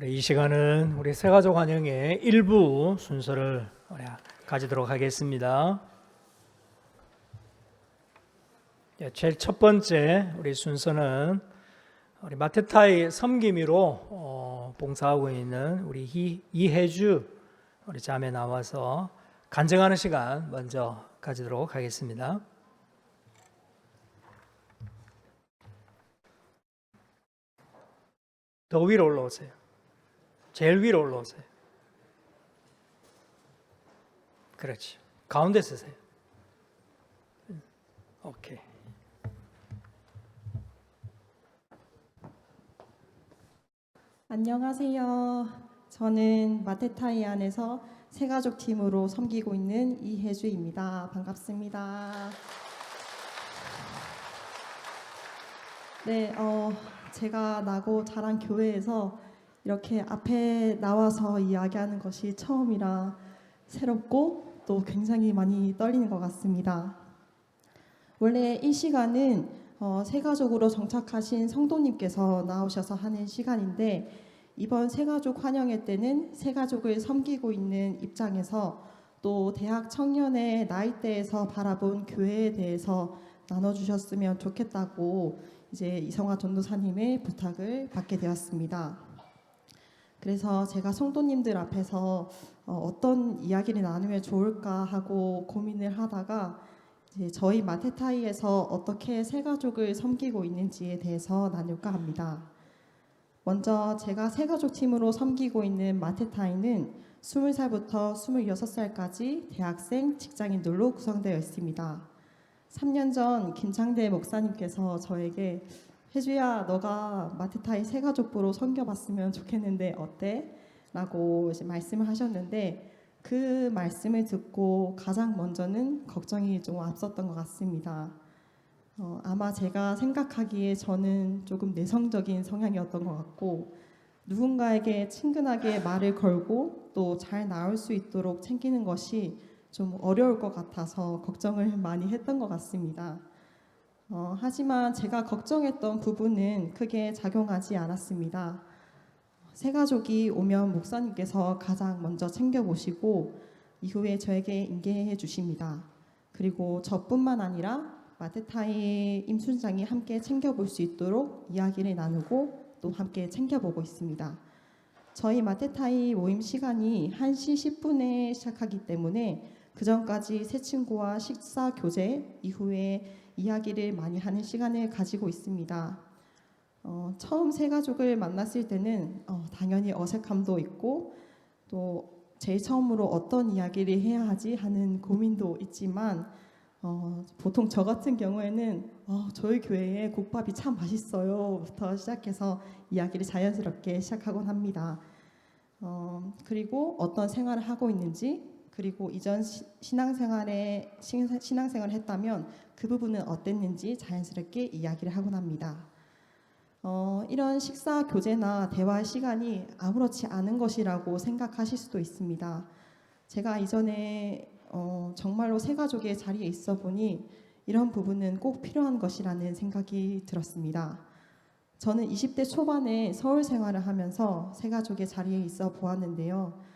우리 이 시간은 우리 새가족 환영의 일부 순서를 가지도록 하겠습니다. 예, 제일 첫 번째 우리 순서는 우리 마테타이 섬김이로 어, 봉사하고 있는 우리 이, 이혜주 우리 자매 나와서 간증하는 시간 먼저 가지도록 하겠습니다. 더 위로 올라오세요. 제일 위로 올라오세요. 그렇지. 가운데 쓰세요. 오케이. 안녕하세요. 저는 마테타이 안에서 새가족 팀으로 섬기고 있는 이혜주입니다. 반갑습니다. 네, 어, 제가 나고 자란 교회에서 이렇게 앞에 나와서 이야기하는 것이 처음이라 새롭고 또 굉장히 많이 떨리는 것 같습니다. 원래 이 시간은 어, 새가족으로 정착하신 성도님께서 나오셔서 하는 시간인데 이번 새가족 환영회 때는 새가족을 섬기고 있는 입장에서 또 대학 청년의 나이대에서 바라본 교회에 대해서 나눠주셨으면 좋겠다고 이제 이성화 전도사님의 부탁을 받게 되었습니다. 그래서 제가 성도님들 앞에서 어, 어떤 이야기를 나누면 좋을까 하고 고민을 하다가 저희 마테타이에서 어떻게 새 가족을 섬기고 있는지에 대해서 나눌까 합니다. 먼저 제가 새 가족 팀으로 섬기고 있는 마테타이는 20살부터 26살까지 대학생, 직장인들로 구성되어 있습니다. 3년 전 김창대 목사님께서 저에게 혜주야 너가 마테타이 새가족부로 섬겨봤으면 좋겠는데 어때? 라고 이제 말씀을 하셨는데 그 말씀을 듣고 가장 먼저는 걱정이 좀 앞섰던 것 같습니다. 어, 아마 제가 생각하기에 저는 조금 내성적인 성향이었던 것 같고 누군가에게 친근하게 말을 걸고 또 잘 나올 수 있도록 챙기는 것이 좀 어려울 것 같아서 걱정을 많이 했던 것 같습니다. 어, 하지만 제가 걱정했던 부분은 크게 작용하지 않았습니다. 새 가족이 오면 목사님께서 가장 먼저 챙겨보시고 이후에 저에게 인계해 주십니다. 그리고 저뿐만 아니라 마테타이 임순장이 함께 챙겨볼 수 있도록 이야기를 나누고 또 함께 챙겨보고 있습니다. 저희 마테타이 모임 시간이 1시 10분에 시작하기 때문에 그 전까지 새 친구와 식사 교제 이후에 이야기를 많이 하는 시간을 가지고 있습니다. 어, 처음 새 가족을 만났을 때는 어, 당연히 어색함도 있고 또 제일 처음으로 어떤 이야기를 해야 하지 하는 고민도 있지만 어, 보통 저 같은 경우에는 어, 저희 교회에 국밥이 참 맛있어요부터 시작해서 이야기를 자연스럽게 시작하곤 합니다. 어, 그리고 어떤 생활을 하고 있는지 그리고 이전 시, 신앙생활에 신- 신앙생활을 했다면 그 부분은 어땠는지 자연스럽게 이야기를 하곤 합니다. 어, 이런 식사 교제나 대화 시간이 아무렇지 않은 것이라고 생각하실 수도 있습니다. 제가 이전에 어, 정말로 새 가족의 자리에 있어 보니 이런 부분은 꼭 필요한 것이라는 생각이 들었습니다. 저는 20대 초반에 서울 생활을 하면서 새 가족의 자리에 있어 보았는데요.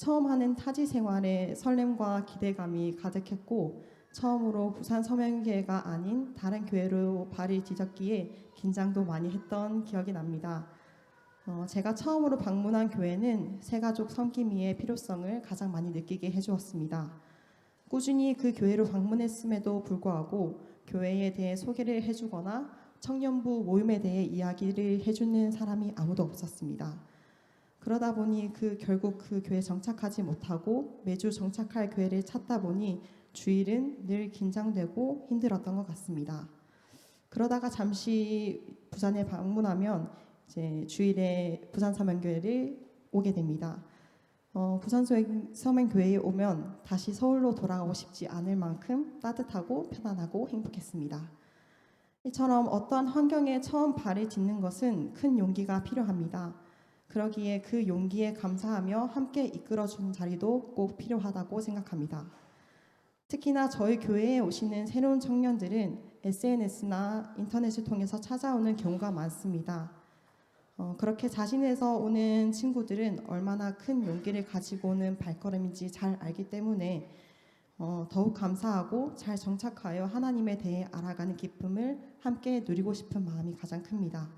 처음 하는 타지 생활에 설렘과 기대감이 가득했고 처음으로 부산 서명교회가 아닌 다른 교회로 발을 디뎠기에 긴장도 많이 했던 기억이 납니다. 어, 제가 처음으로 방문한 교회는 새가족 섬김이의 필요성을 가장 많이 느끼게 해주었습니다. 꾸준히 그 교회로 방문했음에도 불구하고 교회에 대해 소개를 해주거나 청년부 모임에 대해 이야기를 해주는 사람이 아무도 없었습니다. 그러다 보니 그 결국 그 교회에 정착하지 못하고 매주 정착할 교회를 찾다 보니 주일은 늘 긴장되고 힘들었던 것 같습니다. 그러다가 잠시 부산에 방문하면 이제 주일에 부산 서명교회를 오게 됩니다. 어, 부산 서명교회에 오면 다시 서울로 돌아가고 싶지 않을 만큼 따뜻하고 편안하고 행복했습니다. 이처럼 어떠한 환경에 처음 발을 딛는 것은 큰 용기가 필요합니다. 그러기에 그 용기에 감사하며 함께 이끌어주는 자리도 꼭 필요하다고 생각합니다. 특히나 저희 교회에 오시는 새로운 청년들은 SNS나 인터넷을 통해서 찾아오는 경우가 많습니다. 어, 그렇게 자신에서 오는 친구들은 얼마나 큰 용기를 가지고 오는 발걸음인지 잘 알기 때문에 어, 더욱 감사하고 잘 정착하여 하나님에 대해 알아가는 기쁨을 함께 누리고 싶은 마음이 가장 큽니다.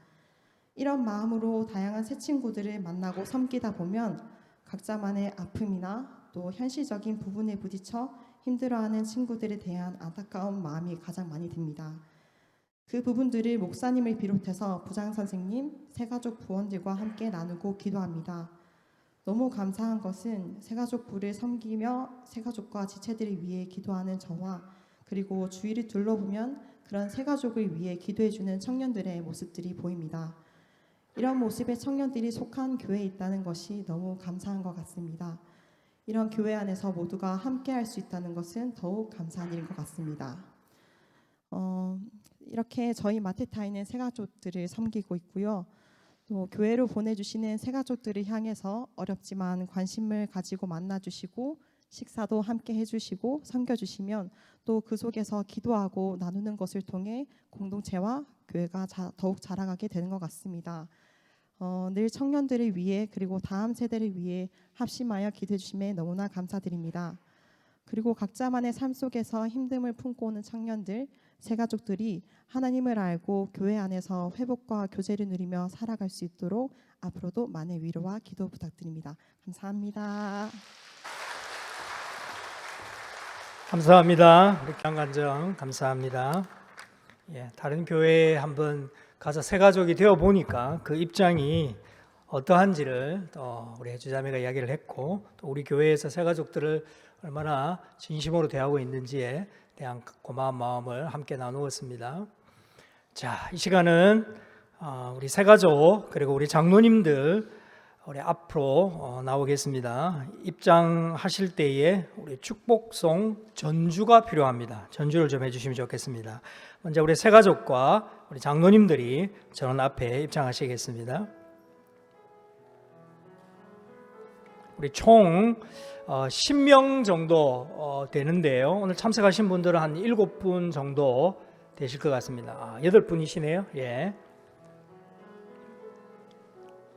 이런 마음으로 다양한 새 친구들을 만나고 섬기다 보면 각자만의 아픔이나 또 현실적인 부분에 부딪혀 힘들어하는 친구들에 대한 안타까운 마음이 가장 많이 듭니다. 그 부분들을 목사님을 비롯해서 부장 선생님, 새가족 부원들과 함께 나누고 기도합니다. 너무 감사한 것은 새가족 부를 섬기며 새가족과 지체들을 위해 기도하는 저와 그리고 주위를 둘러보면 그런 새가족을 위해 기도해주는 청년들의 모습들이 보입니다. 이런 모습의 청년들이 속한 교회에 있다는 것이 너무 감사한 것 같습니다. 이런 교회 안에서 모두가 함께 할 수 있다는 것은 더욱 감사한 일인 것 같습니다. 어, 이렇게 저희 마테타이는 새가족들을 섬기고 있고요. 또 교회로 보내주시는 새가족들을 향해서 어렵지만 관심을 가지고 만나주시고 식사도 함께 해주시고 섬겨주시면 또 그 속에서 기도하고 나누는 것을 통해 공동체와 교회가 자, 더욱 자라가게 되는 것 같습니다. 어, 늘 청년들을 위해 그리고 다음 세대를 위해 합심하여 기도해 주심에 너무나 감사드립니다. 그리고 각자만의 삶 속에서 힘듦을 품고 오는 청년들, 새가족들이 하나님을 알고 교회 안에서 회복과 교제를 누리며 살아갈 수 있도록 앞으로도 많은 위로와 기도 부탁드립니다. 감사합니다. 감사합니다. 우리 강간정 감사합니다. 예, 다른 교회에 한번 가서 새 가족이 되어 보니까 그 입장이 어떠한지를 또 우리 해주자매가 이야기를 했고 또 우리 교회에서 새 가족들을 얼마나 진심으로 대하고 있는지에 대한 고마운 마음을 함께 나누었습니다. 자, 이 시간은 어, 우리 새 가족 그리고 우리 장로님들 우리 앞으로 어, 나오겠습니다. 입장하실 때에 우리 축복송 전주가 필요합니다. 전주를 좀 해주시면 좋겠습니다. 먼저 우리 새 가족과 우리 장로님들이 저는 앞에 입장하시겠습니다. 우리 총 어, 10명 정도 어, 되는데요. 오늘 참석하신 분들은 한 7분 정도 되실 것 같습니다. 아, 8분이시네요. 예.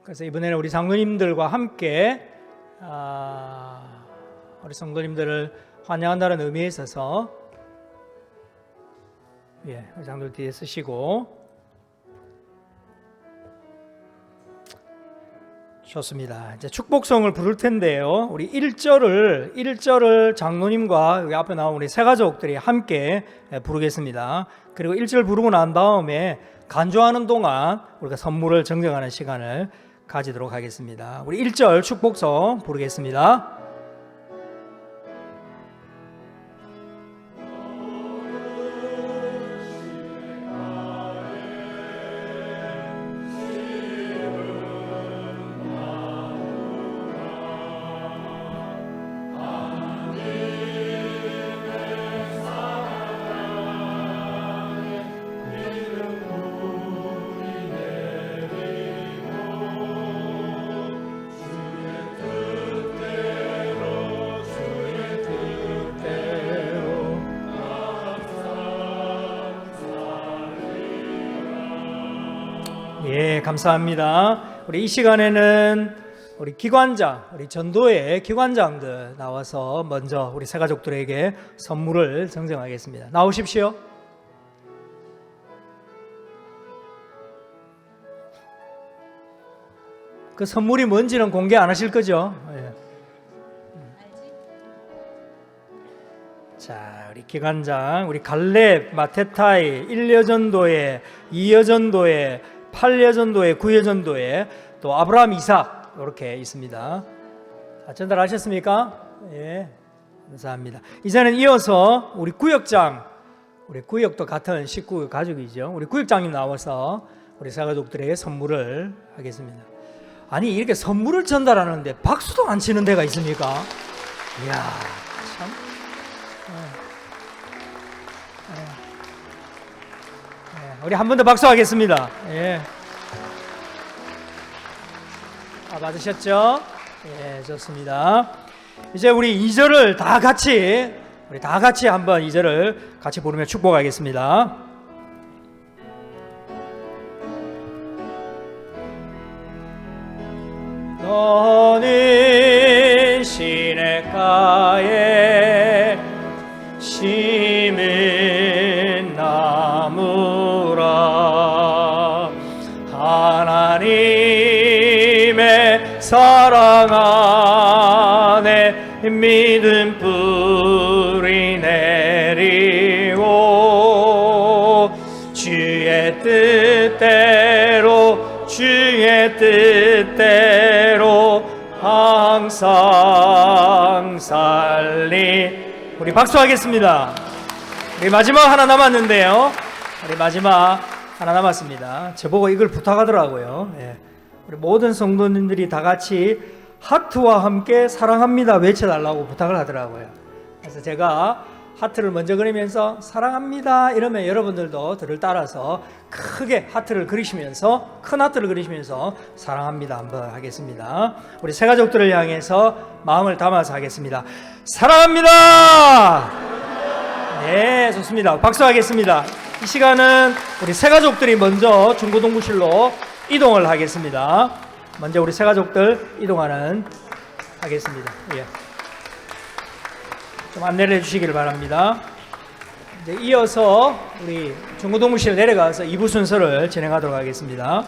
그래서 이번에는 우리 장로님들과 함께 아, 우리 성도님들을 환영한다는 의미에 있어서 예, 장로들 뒤에 쓰시고 좋습니다. 이제 축복성을 부를 텐데요. 우리 1절을 1절을 장로님과 여기 앞에 나온 우리 세 가족들이 함께 부르겠습니다. 그리고 1절 부르고 난 다음에 간주하는 동안 우리가 선물을 정정하는 시간을 가지도록 하겠습니다. 우리 1절 축복성 부르겠습니다. 예, 감사합니다. 우리 이 시간에는 우리 기관장, 우리 전도의 기관장들 나와서 먼저 우리 새 가족들에게 선물을 정정하겠습니다. 나오십시오. 그 선물이 뭔지는 공개 안 하실 거죠? 예. 자, 우리 기관장, 우리 갈렙, 마테타이, 1여전도에, 2여전도에, 8여전도에, 9여전도에 또 아브라함, 이삭 이렇게 있습니다. 자, 전달하셨습니까? 예. 감사합니다. 이제는 이어서 우리 구역장, 우리 구역도 같은 식구 가족이죠. 우리 구역장님 나와서 우리 사가족들에게 선물을 하겠습니다. 아니 이렇게 선물을 전달하는데 박수도 안 치는 데가 있습니까? 이야 우리 한 번 더 박수하겠습니다. 예. 아, 받으셨죠? 예, 좋습니다. 이제 우리 2절을 다 같이 우리 다 같이 한번 2절을 같이 부르며 축복하겠습니다. 너는 시냇가에 믿음 뿌리 내리고 주의 뜻대로 주의 뜻대로 항상 살리 우리 박수하겠습니다. 우리 마지막 하나 남았는데요. 우리 마지막 하나 남았습니다. 저보고 이걸 부탁하더라고요. 예. 우리 모든 성도님들이 다 같이 하트와 함께 사랑합니다 외쳐달라고 부탁을 하더라고요. 그래서 제가 하트를 먼저 그리면서 사랑합니다 이러면 여러분들도 저를 따라서 크게 하트를 그리시면서 큰 하트를 그리시면서 사랑합니다 한번 하겠습니다. 우리 새 가족들을 향해서 마음을 담아서 하겠습니다. 사랑합니다. 네, 좋습니다. 박수하겠습니다. 이 시간은 우리 새 가족들이 먼저 중고동부실로 이동을 하겠습니다. 먼저 우리 새 가족들 이동하는 하겠습니다. 예. 좀 안내를 해주시길 바랍니다. 이제 이어서 우리 중고동부실 내려가서 2부 순서를 진행하도록 하겠습니다.